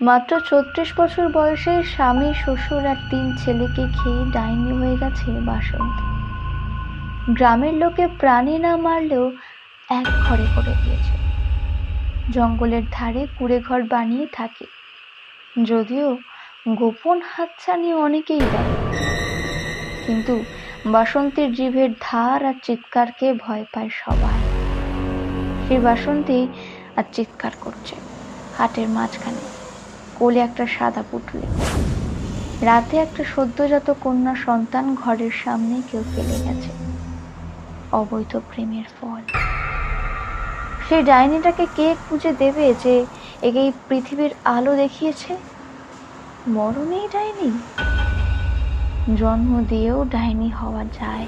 মাত্র ছত্রিশ বছর বয়সে স্বামী, শ্বশুর আর তিন ছেলেকে খেয়ে ডাইনি হয়ে গেছে বাসন্তী। গ্রামের লোকে প্রাণী না মারলেও এক ঘরে করে দিয়েছে। জঙ্গলের ধারে কুড়ে ঘর বানিয়ে থাকে। যদিও গোপন হাতছানি অনেকেই দেয়। কিন্তু বাসন্তীর জিভের ধার আর চিৎকারকে ভয় পায় সবাই। সেই বাসন্তী আর চিৎকার করছে হাটের মাঝখানে। কোলে একটা সাদা পুটুলি রাতে একটা সদ্যজাত কন্যা সন্তান ঘরের সামনে কেউ ফেলে গেছে। অবৈধ প্রেমের ফল। সেই ডাইনিটাকে কে খুঁজে দেবে যে একে এই পৃথিবীর আলো দেখিয়েছে? মরণেই ডাইনি। জন্ম দিয়েও ডাইনি হওয়া যায়।